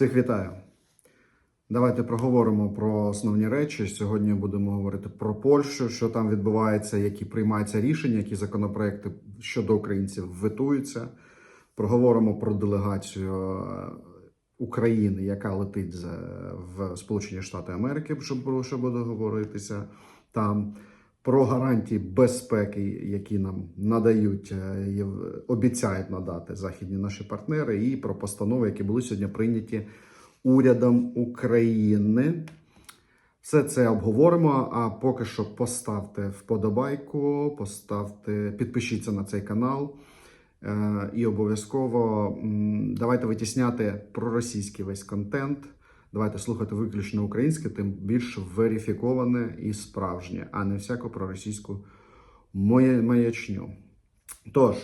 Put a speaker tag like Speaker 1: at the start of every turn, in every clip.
Speaker 1: Всіх вітаю. Давайте проговоримо про основні речі. Сьогодні будемо говорити про Польщу, що там відбувається, які приймаються рішення, які законопроекти щодо українців витуються. Проговоримо про делегацію е, України, яка летить в Сполучені Штати Америки, що буде говоритися там. Про гарантії безпеки, які нам надають, е, обіцяють надати західні наші партнери, і про постанови, які були сьогодні прийняті урядом України. Все це обговоримо. А поки що поставте вподобайку, поставте, підпишіться на цей канал. Е, І обов'язково давайте витісняти проросійський весь контент. Давайте слухати виключно українське, тим більш верифіковане і справжнє, а не всяку проросійську маячню. Тож,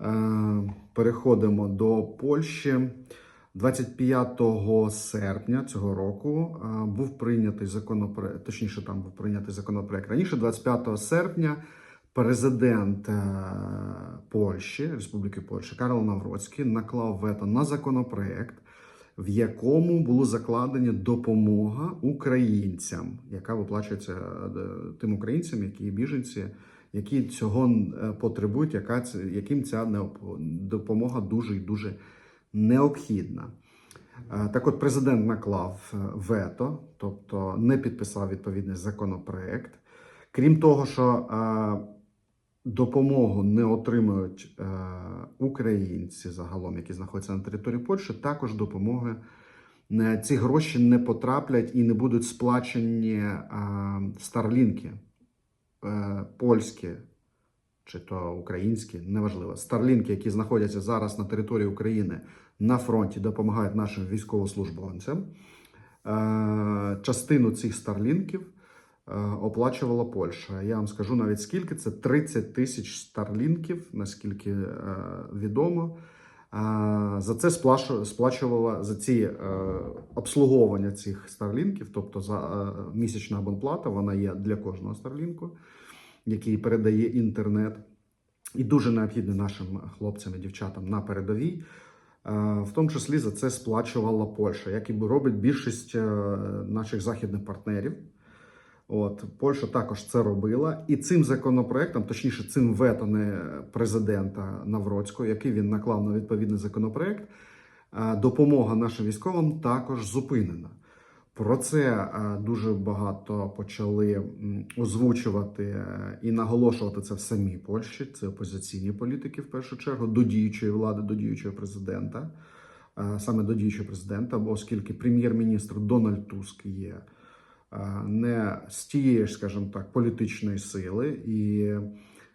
Speaker 1: е, переходимо до Польщі. 25 серпня цього року е, був прийнятий законопроект, точніше, там був прийнятий законопроект раніше, 25 серпня. Президент е, Польщі, Республіки Польща Карл Навроцький наклав вето на законопроект, в якому було закладені допомога українцям, яка виплачується е, тим українцям, які біженці, які цього е, потребують, яка яким ця допомога дуже і дуже необхідна. Е, Так от президент наклав вето, тобто не підписав відповідний законопроект. Крім того, що допомогу не отримують е, українці загалом, які знаходяться на території Польщі, також допомоги не, ці гроші не потраплять і не будуть сплачені е, старлінки е, польські чи то українські, неважливо. Старлінки, які знаходяться зараз на території України на фронті, допомагають нашим військовослужбовцям. Е, Частину цих старлінків е, оплачувала Польща. Я вам скажу навіть скільки це 30 тисяч старлінків, наскільки е, відомо. Е, За це сплачувала за ці е, обслуговування цих старлінків, тобто за е, місячна абонплата, вона є для кожного старлінку, який передає інтернет, і дуже необхідний нашим хлопцям і дівчатам на передовій. Е, В тому числі за це сплачувала Польща, як і робить більшість е, наших західних партнерів. От Польща також це робила, і цим законопроектом, точніше, цим вето не президента Навроцького, який він наклав на відповідний законопроект, е, допомога нашим військовим також зупинена. Про це е, дуже багато почали озвучувати е, і наголошувати це в самій Польщі. Це опозиційні політики, в першу чергу, до діючої влади, до діючого президента, саме до діючого президента, оскільки прем'єр-міністр Дональд Туск є не з тієї скажімо так, політичної сили, і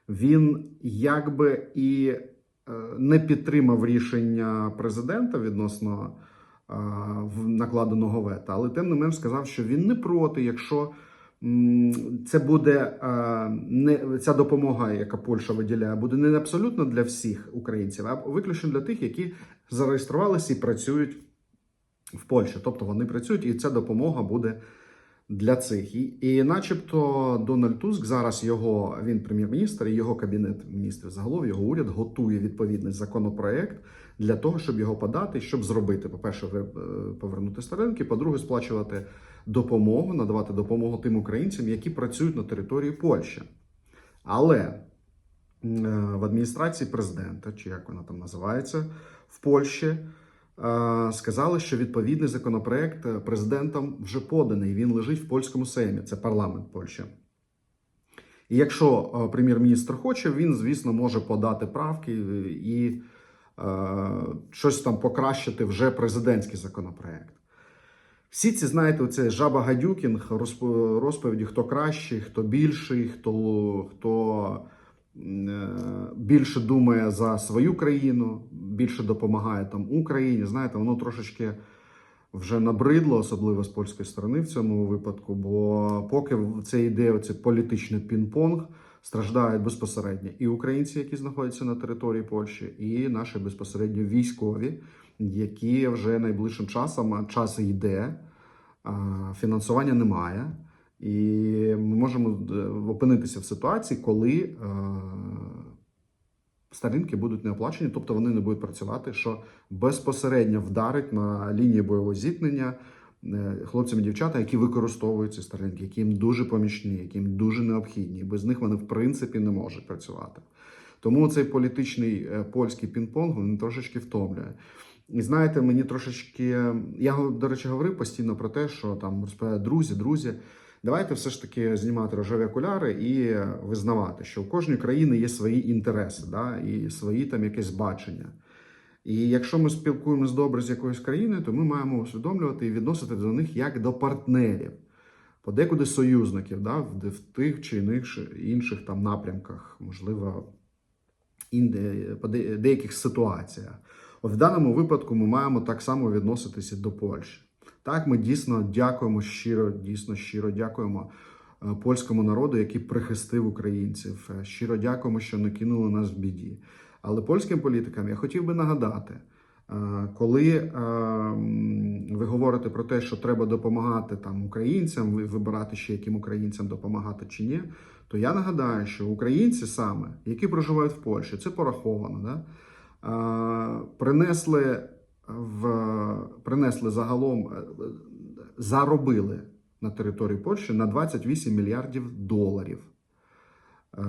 Speaker 1: він якби і е, не підтримав рішення президента відносно е, накладеного вета, але тим не менш сказав, що він не проти, якщо це буде е, не ця допомога, яка Польща виділяє, буде не абсолютно для всіх українців, а виключно для тих, які зареєструвалися і працюють в Польщі. Тобто вони працюють, і ця допомога буде для цих. І, і начебто Дональд Туск зараз його він прем'єр-міністр, і його кабінет міністрів загалом, його уряд готує відповідний законопроект для того, щоб його подати, щоб зробити, по-перше, е, повернути старинки, по-друге, сплачувати допомогу, надавати допомогу тим українцям, які працюють на території Польщі. Але е, в адміністрації президента, чи як вона там називається, в Польщі сказали, що відповідний законопроект е, президентом вже поданий. Він лежить в польському сеймі. Це парламент Польщі. І якщо е, прем'єр-міністр хоче, він, звісно, може подати правки е, і е, щось там покращити вже президентський законопроект. Всі ці, знаєте, оце жаба гадюкінг, розп- розповіді, хто кращий, хто більший, хто, хто е, більше думає за свою країну, більше допомагає там Україні. Знаєте, воно трошечки вже набридло, особливо з польської сторони в цьому випадку. Бо поки це йде оце політичний пінг-понг, страждають безпосередньо і українці, які знаходяться на території Польщі, і наші безпосередньо військові, які вже найближчим часом час йде, фінансування немає. І ми можемо е, опинитися в ситуації, коли е, Старлінки будуть не оплачені, тобто вони не будуть працювати, що безпосередньо вдарить на лінії бойового зіткнення е, хлопцям і дівчата, які використовують ці старлінки, які їм дуже помічні, які їм дуже необхідні. Без них вони в принципі не можуть працювати. Тому цей політичний польський пінг-понг він трошечки втомлює. І знаєте, мені трошечки. Я, до речі, говорив постійно про те, що там розповідають друзі, друзі. Давайте все ж таки знімати рожеві окуляри і визнавати, що у кожної країни є свої інтереси, да, і свої там якесь бачення. І якщо ми спілкуємося добре з якоюсь країною, то ми маємо усвідомлювати і відносити до них як до партнерів, подекуди союзників, да, в, тих чи інших, інших там напрямках, можливо, по деяких ситуаціях. От в даному випадку ми маємо так само відноситися до Польщі. Так, ми дійсно дякуємо щиро, дійсно щиро дякуємо е, польському народу, який прихистив українців. Е, Щиро дякуємо, що не кинули нас в біді. Але польським політикам я хотів би нагадати, е, коли ви говорите про те, що треба допомагати там українцям, вибирати ще яким українцям допомагати чи ні, то я нагадаю, що українці саме, які проживають в Польщі, це пораховано, да? принесли в принесли загалом, е, заробили на території Польщі на 28 мільярдів доларів. Е,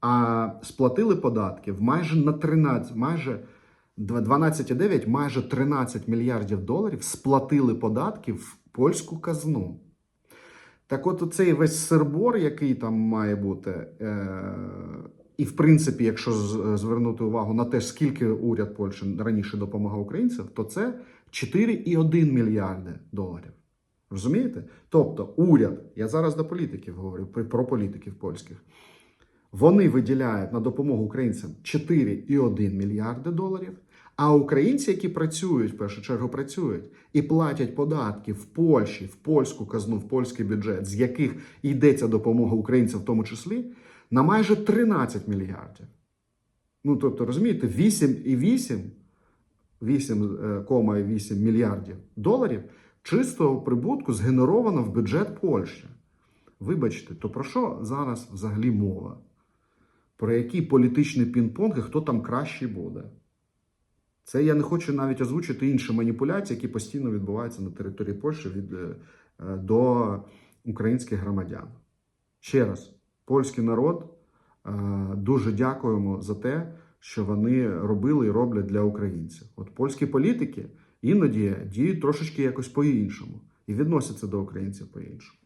Speaker 1: А сплатили податків майже на 13, майже 12,9, майже 13 мільярдів доларів сплатили податків в польську казну. Так от цей весь сербор, який там має бути, е, і в принципі, якщо звернути увагу на те, скільки уряд Польщі раніше допомагав українцям, то це 4,1 мільярди доларів. Розумієте? Тобто, уряд, я зараз до політиків говорю, про політиків польських, вони виділяють на допомогу українцям 4,1 мільярди доларів. А українці, які працюють, в першу чергу працюють і платять податки в Польщі, в польську казну, в польський бюджет, з яких йдеться допомога українцям, в тому числі, на майже 13 мільярдів. Ну, тобто, розумієте, 8,8 8,8 мільярдів доларів чистого прибутку згенеровано в бюджет Польщі. Вибачте, то про що зараз взагалі мова? Про який політичний пінг-понг і хто там кращий буде? Це я не хочу навіть озвучити інші маніпуляції, які постійно відбуваються на території Польщі від, е, е, до українських громадян. Ще раз, польський народ е, дуже дякуємо за те, що вони робили і роблять для українців. От польські політики іноді діють трошечки якось по-іншому і відносяться до українців по-іншому.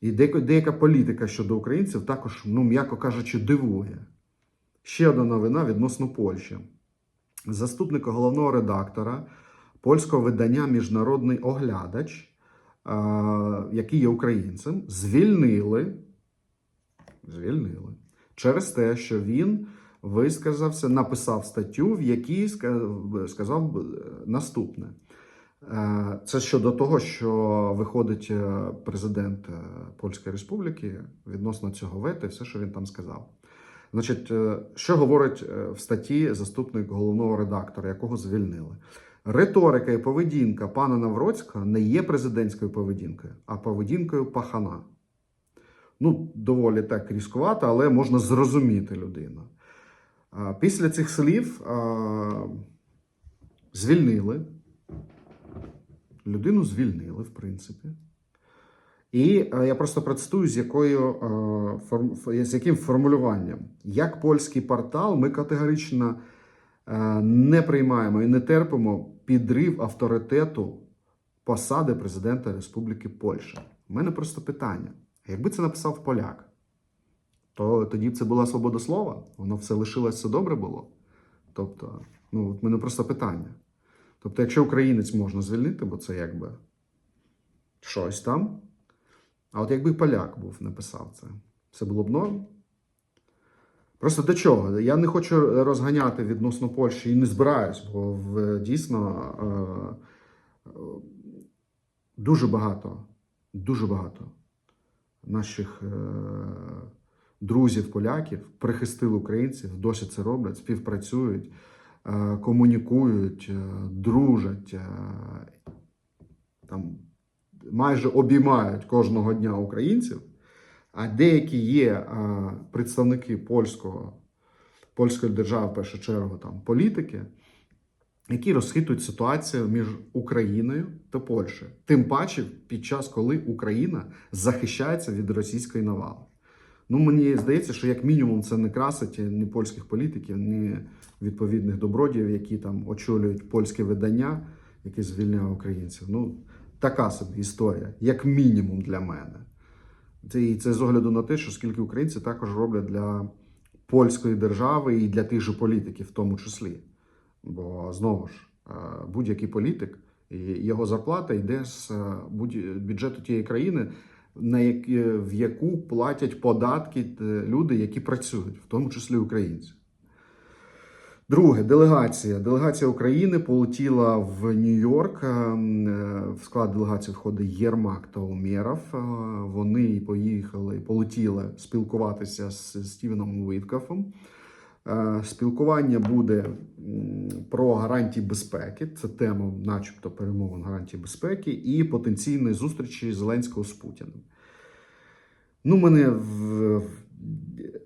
Speaker 1: І деяка, політика щодо українців також, ну, м'яко кажучи, дивує. Ще одна новина відносно Польщі. Заступника головного редактора польського видання Міжнародний оглядач, який є українцем, звільнили, звільнили через те, що він висказався, написав статтю, в якій сказав наступне. Е, Це щодо того, що виходить е, президент е, Польської Республіки відносно цього вето і все, що він там сказав. Значить, що говорить в статті заступник головного редактора, якого звільнили? Риторика і поведінка пана Навроцька не є президентською поведінкою, а поведінкою пахана. Ну, доволі так різкувато, але можна зрозуміти людину. Після цих слів звільнили. Людину звільнили, в принципі. І я просто процитую, з якою з яким формулюванням. Як польський портал, ми категорично не приймаємо і не терпимо підрив авторитету посади президента Республіки Польща. У мене просто питання: якби це написав поляк, то тоді б це була свобода слова, воно все лишилось, все добре було. Тобто, ну, от мене просто питання. Тобто, якщо українець можна звільнити, бо це якби щось там. А от якби поляк був написав це, це було б норм. Просто до чого? Я не хочу розганяти відносно Польщі і не збираюсь, бо в, дійсно е, дуже багато, дуже багато наших е, друзів, поляків прихистили українців, досі це роблять, співпрацюють, е, комунікують, е, дружать. Е, там майже обіймають кожного дня українців, а деякі є представники польського польської держави, в першу чергу, там політики, які розхитують ситуацію між Україною та Польщею. Тим паче під час, коли Україна захищається від російської навали. Ну, мені здається, що як мінімум це не красить ні польських політиків, ні відповідних добродіїв, які там очолюють польське видання, яке звільняє українців. Ну, така собі історія, як мінімум для мене. Це, і це з огляду на те, що скільки українці також роблять для польської держави і для тих же політиків, в тому числі. Бо знову ж, е, будь-який політик, і його зарплата йде з е, бюджету тієї країни, на як, в яку платять податки е, люди, які працюють, в тому числі українці. Друге, делегація. Делегація України полетіла в Нью-Йорк. Ем, е, В склад делегації входить Єрмак та Умєров. Е, Вони поїхали, полетіли спілкуватися з Стівеном Уіткафом. Е, Спілкування буде про гарантії безпеки. Це тема, начебто, перемовин гарантії безпеки, і потенційної зустрічі Зеленського з Путіним. Ну, мене в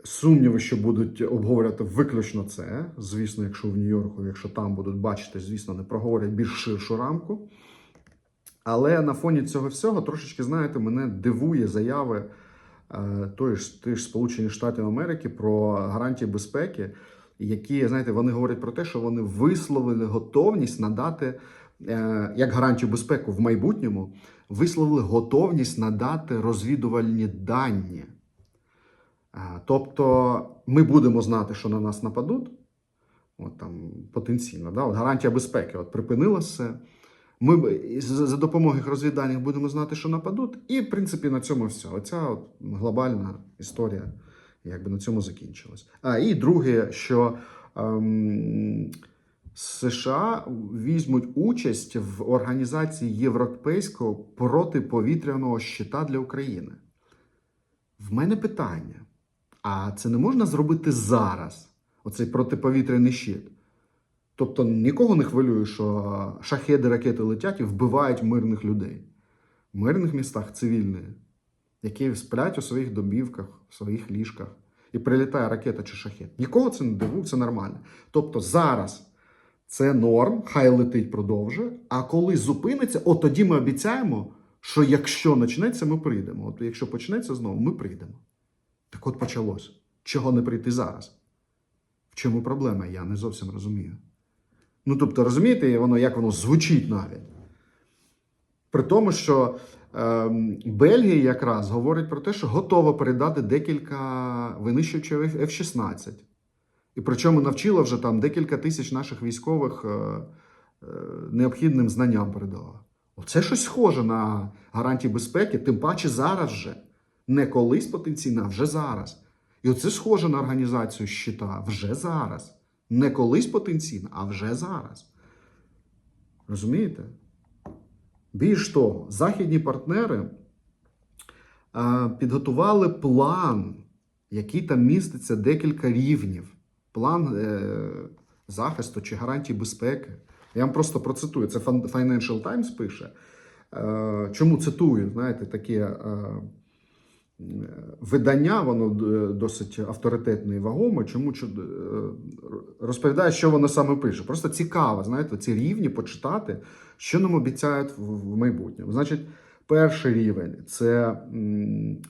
Speaker 1: сумніви, що будуть обговорювати виключно це. Звісно, якщо в Нью-Йорку, якщо там будуть бачити, звісно, не проговорять більш ширшу рамку. Але на фоні цього всього трошечки, знаєте, мене дивує заяви е, тої ж, тих Сполучених Штатів Америки про гарантії безпеки, які, знаєте, вони говорять про те, що вони висловили готовність надати е, як гарантію безпеки в майбутньому, висловили готовність надати розвідувальні дані. Тобто ми будемо знати, що на нас нападуть, от там потенційно, да? от гарантія безпеки от припинилася. Ми за допомогою розвідданих будемо знати, що нападуть, і в принципі на цьому все. Оця от глобальна історія якби на цьому закінчилась. А і друге, що ем, США візьмуть участь в організації Європейського протиповітряного щита для України. В мене питання: а це не можна зробити зараз? Оцей протиповітряний щит? Тобто нікого не хвилює, що шахеди ракети летять і вбивають мирних людей в мирних містах цивільні, які сплять у своїх домівках, в своїх ліжках, і прилітає ракета чи шахет. Нікого це не дивує, це нормально. Тобто зараз це норм, хай летить продовжує. А коли зупиниться, от тоді ми обіцяємо, що якщо почнеться, ми прийдемо. От якщо почнеться знову, ми прийдемо. Так от почалось. Чого не прийти зараз? В чому проблема? Я не зовсім розумію. Ну, тобто, розумієте, воно, як воно звучить навіть. При тому, що ем, Бельгія якраз говорить про те, що готова передати декілька винищувачів F-16. І причому навчила вже там декілька тисяч наших військових е, е, необхідним знанням передала. Оце щось схоже на гарантії безпеки, тим паче зараз вже. Не колись потенційно, а вже зараз. І оце схоже на організацію щита вже зараз. Не колись потенційно, а вже зараз. Розумієте? Більш того, західні партнери е, підготували план, який там міститься декілька рівнів. План е, захисту чи гарантій безпеки. Я вам просто процитую. Це Financial Times пише. Е, чому цитую? Знаєте, таке е, видання, воно досить авторитетне і вагоме. Чому е, розповідає, що воно саме пише? Просто цікаво, знаєте, ці рівні почитати, що нам обіцяють в майбутньому. Значить, перший рівень це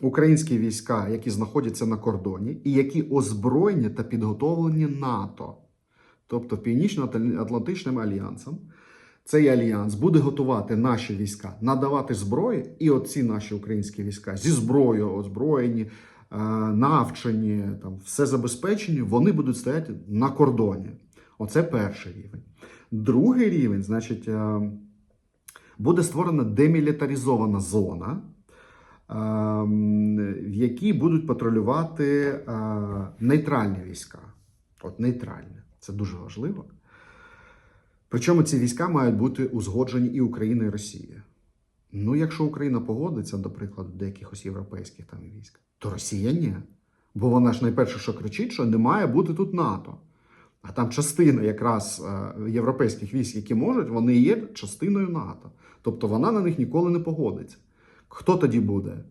Speaker 1: українські війська, які знаходяться на кордоні, і які озброєні та підготовлені НАТО, тобто Північно-Атлантичним альянсом. Цей альянс буде готувати наші війська, надавати зброю, і оці наші українські війська зі зброєю озброєні, е, навчені, там все забезпечені, вони будуть стояти на кордоні. Оце перший рівень. Другий рівень, значить, е, буде створена демілітаризована зона, е, в якій будуть патрулювати нейтральні війська. От нейтральні. Це дуже важливо. Причому ці війська мають бути узгоджені і Україна, і Росія. Ну, якщо Україна погодиться, до прикладу, до якихось європейських там військ, то Росія ні. Бо вона ж найперше, що кричить, що не має бути тут НАТО. А там частина якраз е, європейських військ, які можуть, вони є частиною НАТО. Тобто вона на них ніколи не погодиться. Хто тоді буде?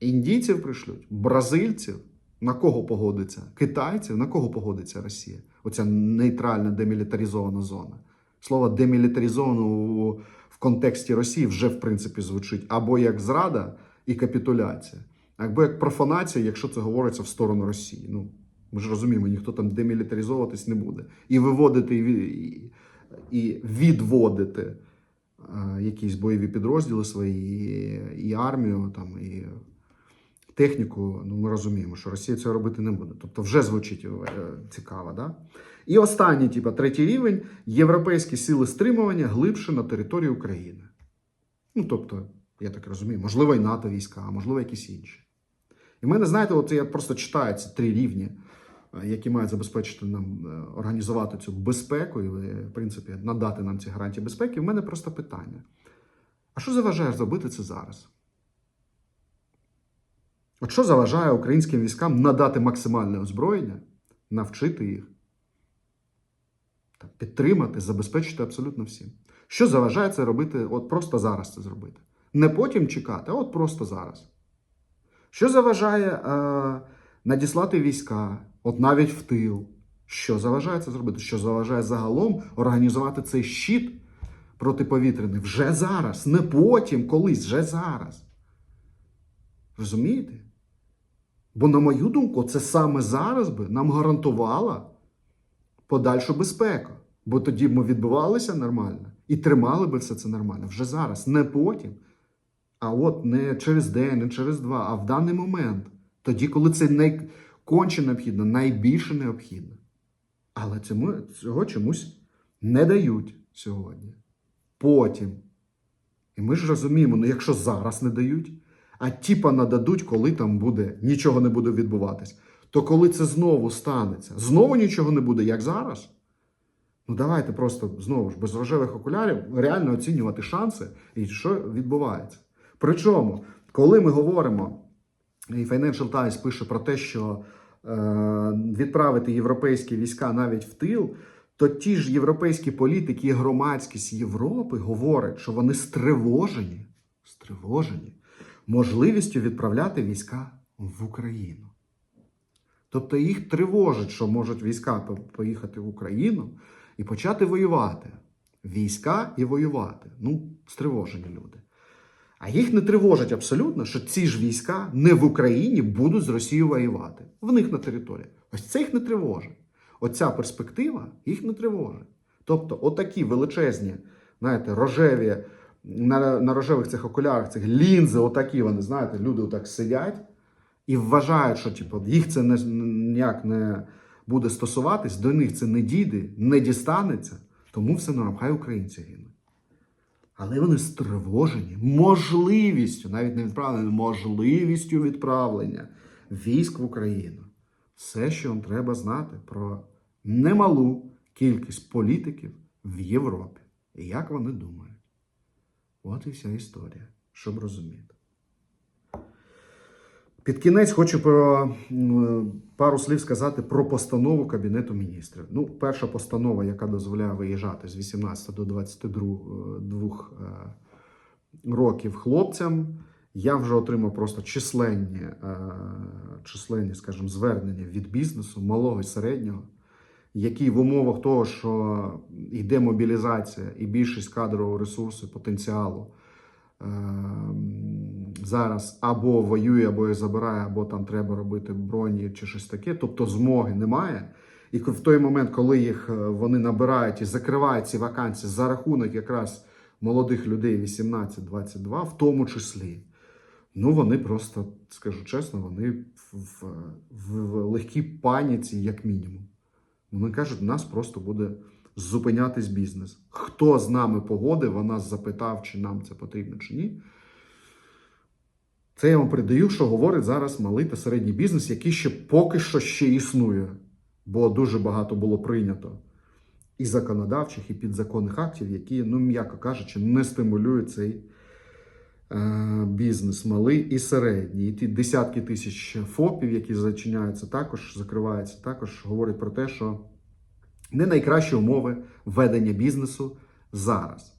Speaker 1: Індійців пришлють, бразильців. На кого погодиться? Китайців? На кого погодиться Росія? Оця нейтральна демілітаризована зона. Слово демілітаризовано в контексті Росії вже в принципі звучить або як зрада і капітуляція, або як профанація, якщо це говориться в сторону Росії. Ну ми ж розуміємо, ніхто там демілітаризовуватись не буде. І виводити і, відводити якісь бойові підрозділи свої, і армію, там, і техніку. Ну, ми розуміємо, що Росія цього робити не буде. Тобто вже звучить е, цікаво. Да? І останній, типу, третій рівень європейські сили стримування глибше на території України. Ну, тобто, я так розумію, можливо, і НАТО війська, а можливо, якісь інші. І в мене, знаєте, от я просто читаю ці три рівні, е, які мають забезпечити нам е, організувати цю безпеку і, в принципі, надати нам ці гарантії безпеки. В мене просто питання: а що заважає зробити це зараз? От що заважає українським військам надати максимальне озброєння, навчити їх, підтримати, забезпечити абсолютно всім? Що заважає це робити, от просто зараз це зробити? Не потім чекати, а от просто зараз. Що заважає е, надіслати війська, от навіть в тил? Що заважає це зробити? Що заважає загалом організувати цей щит протиповітряний вже зараз, не потім, колись, вже зараз. Розумієте? Бо, на мою думку, це саме зараз би нам гарантувало подальшу безпеку. Бо тоді б ми відбувалися нормально і тримали би все це нормально вже зараз, не потім. А от не через день, не через два, а в даний момент. Тоді, коли це найконче необхідно, найбільше необхідно. Але цьому, цього чомусь не дають сьогодні. Потім. І ми ж розуміємо, ну якщо зараз не дають, а тіпа нададуть, коли там буде, нічого не буде відбуватись, то коли це знову станеться, знову нічого не буде, як зараз. Ну давайте просто знову ж без рожевих окулярів реально оцінювати шанси і що відбувається. Причому, коли ми говоримо, і Financial Times пише про те, що е, відправити європейські війська навіть в тил, то ті ж європейські політики і громадськість Європи говорять, що вони стривожені, стривожені можливістю відправляти війська в Україну. Тобто їх тривожить, що можуть війська поїхати в Україну і почати воювати. Війська і воювати. Ну, стривожені люди. А їх не тривожить абсолютно, що ці ж війська не в Україні будуть з Росією воювати. В них на території. Ось це їх не тривожить. Оця перспектива їх не тривожить. Тобто, отакі величезні, знаєте, рожеві, на, на рожевих цих окулярах, цих лінзи, отакі вони, знаєте, люди отак сидять і вважають, що типу, їх це не, ніяк не буде стосуватись, до них це не дійде, не дістанеться, тому все норм, хай українці гинуть. Але вони стривожені можливістю, навіть не відправлення, можливістю відправлення військ в Україну. Все, що вам треба знати про немалу кількість політиків в Європі. І як вони думають. От і вся історія, щоб розуміти. Під кінець хочу про пару слів сказати про постанову Кабінету міністрів. Ну, перша постанова, яка дозволяє виїжджати з 18 до 22 е, е, років хлопцям. Я вже отримав просто численні, е, численні, скажімо, звернення від бізнесу, малого і середнього, які в умовах того, що йде мобілізація і більшість кадрового ресурсу, потенціалу е, зараз або воює, або їх забирає, або там треба робити броні чи щось таке, тобто змоги немає. І в той момент, коли їх е, вони набирають і закривають ці вакансії за рахунок якраз молодих людей 18-22, в тому числі, ну вони просто, скажу чесно, вони в, в, в легкій паніці, як мінімум. Вони кажуть, у нас просто буде зупинятись бізнес. Хто з нами погодив, вона запитав, чи нам це потрібно, чи ні. Це я вам передаю, що говорить зараз малий та середній бізнес, який ще поки що ще існує, бо дуже багато було прийнято і законодавчих, і підзаконних актів, які, ну, м'яко кажучи, не стимулюють цей бізнес малий і середній. І ті десятки тисяч ФОПів, які зачиняються, також закриваються, також говорять про те, що не найкращі умови ведення бізнесу зараз.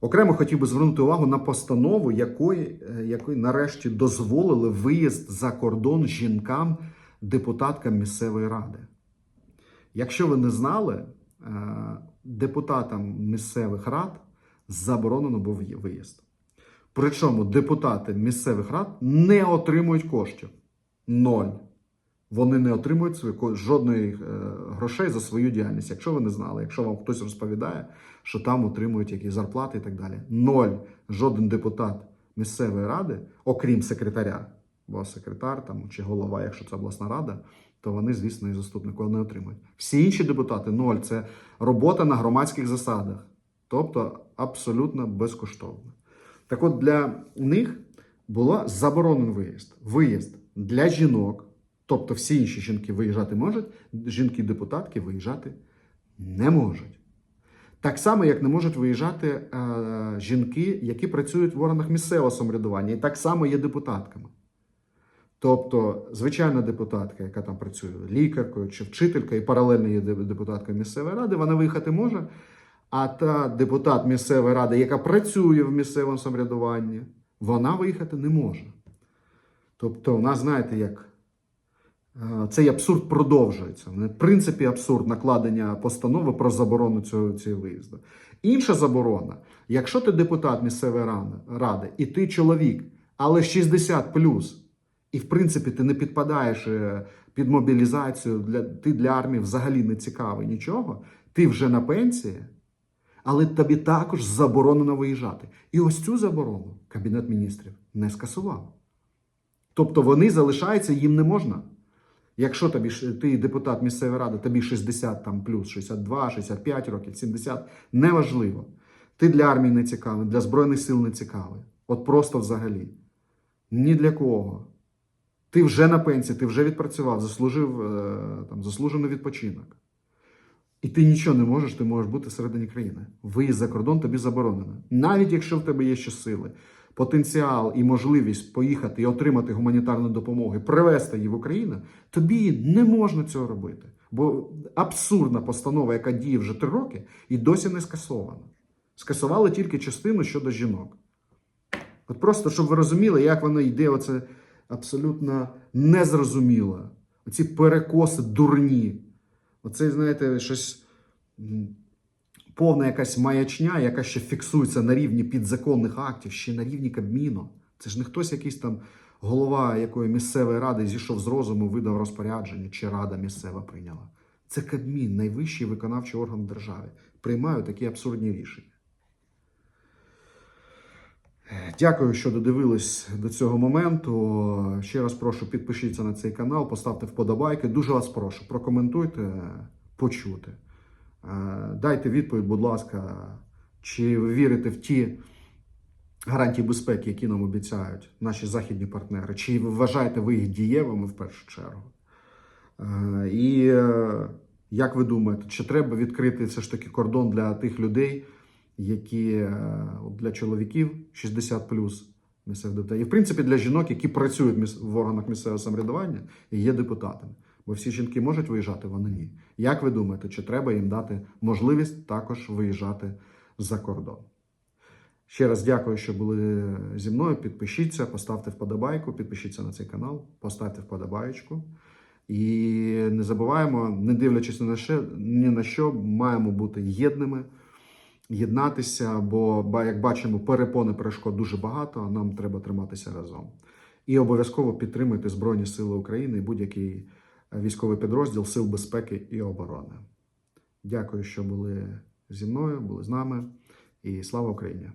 Speaker 1: Окремо хотів би звернути увагу на постанову, якої, е, якої нарешті дозволили виїзд за кордон жінкам депутаткам місцевої ради. Якщо ви не знали, е, депутатам місцевих рад заборонено був виїзд. Причому депутати місцевих рад не отримують коштів. Ноль. Вони не отримують свої, жодної е, грошей за свою діяльність. Якщо ви не знали, якщо вам хтось розповідає, що там отримують якісь зарплати і так далі. Ноль. Жоден депутат місцевої ради, окрім секретаря, бо секретар там чи голова, якщо це обласна рада, то вони, звісно, і заступника не отримують. Всі інші депутати ноль. Це робота на громадських засадах, тобто абсолютно безкоштовно. Так от для них було заборонений виїзд. Виїзд для жінок, тобто всі інші жінки виїжджати можуть, жінки-депутатки виїжджати не можуть. Так само, як не можуть виїжджати е, жінки, які працюють в органах місцевого самоврядування, і так само є депутатками. Тобто, звичайна депутатка, яка там працює лікаркою чи вчителькою, і паралельно є де- депутаткою місцевої ради, вона виїхати може. А та депутат місцевої ради, яка працює в місцевому самоврядуванні, вона виїхати не може. Тобто, у знаєте, як е, цей абсурд продовжується. В принципі, абсурд накладення постанови про заборону цього, цього виїзду. Інша заборона: якщо ти депутат місцевої ради, ради і ти чоловік, але 60 плюс, і в принципі ти не підпадаєш е, під мобілізацію, для, ти для армії взагалі не цікавий нічого, ти вже на пенсії, але тобі також заборонено виїжджати. І ось цю заборону Кабінет міністрів не скасував. Тобто вони залишаються, їм не можна. Якщо тобі ти депутат місцевої ради, тобі 60 там плюс 62, 65 років, 70, неважливо. Ти для армії не цікавий, для Збройних сил не цікавий. От просто взагалі. Ні для кого. Ти вже на пенсії, ти вже відпрацював, заслужив е, там, заслужений відпочинок. І ти нічого не можеш, ти можеш бути всередині країни. Виїзд за кордон тобі заборонено. Навіть якщо в тебе є ще сили, потенціал і можливість поїхати і отримати гуманітарну допомогу, і привезти її в Україну, тобі не можна цього робити. Бо абсурдна постанова, яка діє вже три роки, і досі не скасована. Скасували тільки частину щодо жінок. От просто, щоб ви розуміли, як воно йде, оце абсолютно незрозуміло. Оці перекоси дурні. Оце, знаєте, щось повна якась маячня, яка ще фіксується на рівні підзаконних актів, ще на рівні Кабміну. Це ж не хтось якийсь там голова якої місцевої ради зійшов з розуму, видав розпорядження, чи рада місцева прийняла. Це Кабмін, найвищий виконавчий орган держави. Приймає такі абсурдні рішення. Дякую, що додивились до цього моменту. Ще раз прошу підпишіться на цей канал, поставте вподобайки. Дуже вас прошу, прокоментуйте, почути. Е, Дайте відповідь, будь ласка, чи ви вірите в ті гарантії безпеки, які нам обіцяють наші західні партнери, чи вважаєте ви їх дієвими в першу чергу? Е, І е, як ви думаєте, чи треба відкрити все ж таки кордон для тих людей, які е, для чоловіків 60 місцевих депутатів, і в принципі для жінок, які працюють в органах місцевого самоврядування і є депутатами. Бо всі жінки можуть виїжджати, вони ні. Як ви думаєте, чи треба їм дати можливість також виїжджати за кордон? Ще раз дякую, що були зі мною. Підпишіться, поставте вподобайку, підпишіться на цей канал, поставте вподобаєчку. І не забуваємо, не дивлячись ні на що, маємо бути єдними, єднатися, бо, як бачимо, перепони перешкод дуже багато, а нам треба триматися разом. І обов'язково підтримуйте Збройні Сили України і будь-який е, військовий підрозділ Сил безпеки і оборони. Дякую, що були зі мною, були з нами. І слава Україні!